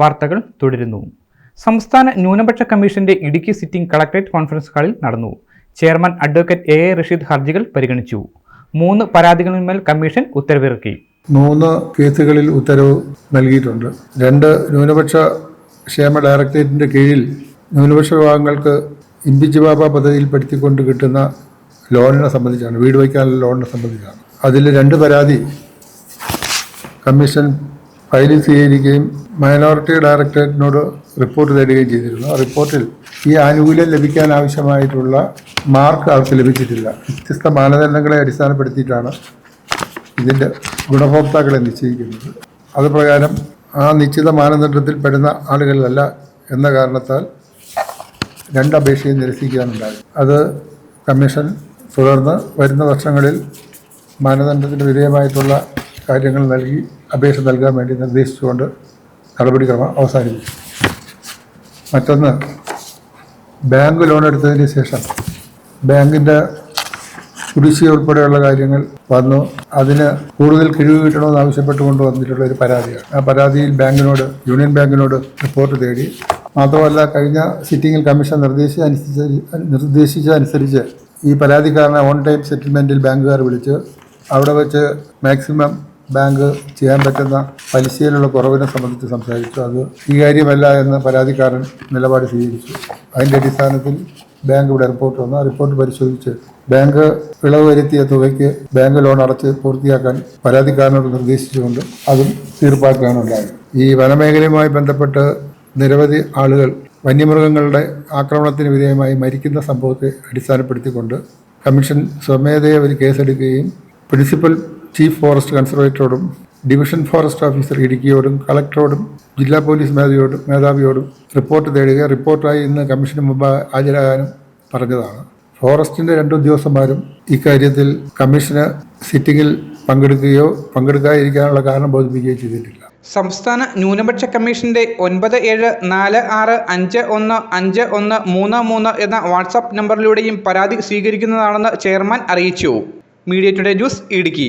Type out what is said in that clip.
വാർത്തകൾ തുടരുന്നു. സംസ്ഥാന ന്യൂനപക്ഷ കമ്മീഷന്റെ ഇടുക്കി സിറ്റിംഗ് കളക്ടറേറ്റ് കോൺഫറൻസ് ഹാളിൽ നടന്നു. Chairman advocate A A Rasheed ഹർജികൾ പരിഗണിച്ചു. മൂന്ന് പരാതികളിന്മേൽ കമ്മീഷൻ ഉത്തരവിറക്കി. മൂന്ന് കേസുകളിൽ ഉത്തരവ് നൽകിയിട്ടുണ്ട്. രണ്ട് ന്യൂനപക്ഷ ക്ഷേമ ഡയറക്ടറേറ്റിന്റെ കീഴിൽ ന്യൂനപക്ഷ വിഭാഗങ്ങൾക്ക് ഇമ്പിച്ച് ബാബ പദ്ധതിയിൽപ്പെടുത്തിക്കൊണ്ട് കിട്ടുന്ന ലോണിനെ സംബന്ധിച്ചാണ് വീട് വയ്ക്കാനുള്ള ലോണിനെ സംബന്ധിച്ചാണ്. അതിൽ രണ്ട് പരാതി കമ്മീഷൻ ഫയലിൽ സ്വീകരിക്കുകയും മൈനോറിറ്റി ഡയറക്ടറേറ്റിനോട് റിപ്പോർട്ട് തരികയും ചെയ്തിരുന്നു. ആ റിപ്പോർട്ടിൽ ഈ ആനുകൂല്യം ലഭിക്കാൻ ആവശ്യമായിട്ടുള്ള മാർക്ക് അവർക്ക് ലഭിച്ചിട്ടില്ല. വ്യത്യസ്ത മാനദണ്ഡങ്ങളെ അടിസ്ഥാനപ്പെടുത്തിയിട്ടാണ് ഇതിന്റെ ഗുണഭോക്താക്കളെ നിശ്ചയിക്കുന്നത്. അതുപ്രകാരം ആ നിശ്ചിത മാനദണ്ഡത്തിൽ പെടുന്ന ആളുകളിലല്ല എന്ന കാരണത്താൽ രണ്ട് അപേക്ഷയും നിരസിക്കാനുണ്ടായി അത് കമ്മീഷൻ തുടർന്ന് വരുന്ന വർഷങ്ങളിൽ മാനദണ്ഡത്തിന് വിധേയമായിട്ടുള്ള കാര്യങ്ങൾ നൽകി അപേക്ഷ നൽകാൻ വേണ്ടി നിർദ്ദേശിച്ചുകൊണ്ട് നടപടിക്രമം അവസാനിപ്പിച്ചു. മറ്റൊന്ന് ബാങ്ക് ലോൺ എടുത്തതിന് ശേഷം ബാങ്കിന്റെ കുടിശ്ശിക ഉൾപ്പെടെയുള്ള കാര്യങ്ങൾ വന്നു. അതിന് കൂടുതൽ കിഴിവ് കിട്ടണമെന്ന് ആവശ്യപ്പെട്ടുകൊണ്ട് വന്നിട്ടുള്ള ഒരു പരാതിയാണ്. ആ പരാതിയിൽ ബാങ്കിനോട് യൂണിയൻ ബാങ്കിനോട് റിപ്പോർട്ട് തേടി. മാത്രമല്ല കഴിഞ്ഞ സിറ്റിംഗിൽ കമ്മീഷൻ നിർദ്ദേശിച്ച അനുസരിച്ച് നിർദ്ദേശിച്ചതനുസരിച്ച് ഈ പരാതിക്കാരനെ ഓൺ ടൈം സെറ്റിൽമെന്റിൽ ബാങ്കുകാർ വിളിച്ച് അവിടെ വെച്ച് മാക്സിമം ബാങ്ക് ചെയ്യാൻ പറ്റുന്ന പലിശയിലുള്ള കുറവിനെ സംബന്ധിച്ച് സംസാരിച്ചു. അത് സ്വീകാര്യമല്ല എന്ന് പരാതിക്കാരൻ നിലപാട് സ്വീകരിച്ചു. അതിന്റെ അടിസ്ഥാനത്തിൽ ബാങ്ക് ഇവിടെ റിപ്പോർട്ട് വന്നു. ആ റിപ്പോർട്ട് പരിശോധിച്ച് ബാങ്ക് ഇളവ് വരുത്തിയ തുകയ്ക്ക് ബാങ്ക് ലോൺ അടച്ച് പൂർത്തിയാക്കാൻ പരാതിക്കാരനോട് നിർദ്ദേശിച്ചുകൊണ്ട് അതും തീർപ്പാക്കുകയാണ് ഉണ്ടായത്. ഈ വനമേഖലയുമായി ബന്ധപ്പെട്ട് നിരവധി ആളുകൾ വന്യമൃഗങ്ങളുടെ ആക്രമണത്തിന് വിധേയമായി മരിക്കുന്ന സംഭവത്തെ അടിസ്ഥാനപ്പെടുത്തിക്കൊണ്ട് കമ്മീഷൻ സ്വമേധയെ ഒരു കേസെടുക്കുകയും പ്രിൻസിപ്പൽ ചീഫ് ഫോറസ്റ്റ് കൺസർവേറ്ററോടും ഡിവിഷൻ ഫോറസ്റ്റ് ഓഫീസർ ഇടുക്കിയോടും കളക്ടറോടും ജില്ലാ പോലീസ് മേധാവിയോടും മേധാവിയോടും റിപ്പോർട്ട് തേടുക റിപ്പോർട്ടായി ഇന്ന് കമ്മീഷന് മുമ്പ് ഹാജരാകാനും പറഞ്ഞതാണ്. ഫോറസ്റ്റിന്റെ രണ്ട് ഉദ്യോഗസ്ഥന്മാരും ഇക്കാര്യത്തിൽ കമ്മീഷന് സിറ്റിംഗിൽ പങ്കെടുക്കുകയോ പങ്കെടുക്കാതിരിക്കാനുള്ള കാരണം ബോധിപ്പിക്കുകയോ ചെയ്തിട്ടില്ല. സംസ്ഥാന ന്യൂനപക്ഷ കമ്മീഷന്റെ ഒൻപത് ഏഴ് നാല് ആറ് അഞ്ച് ഒന്ന് അഞ്ച് ഒന്ന് മൂന്ന് മൂന്ന് എന്ന വാട്സാപ്പ് നമ്പറിലൂടെയും പരാതി സ്വീകരിക്കുന്നതാണെന്ന് ചെയർമാൻ അറിയിച്ചു. Media today news Idukki.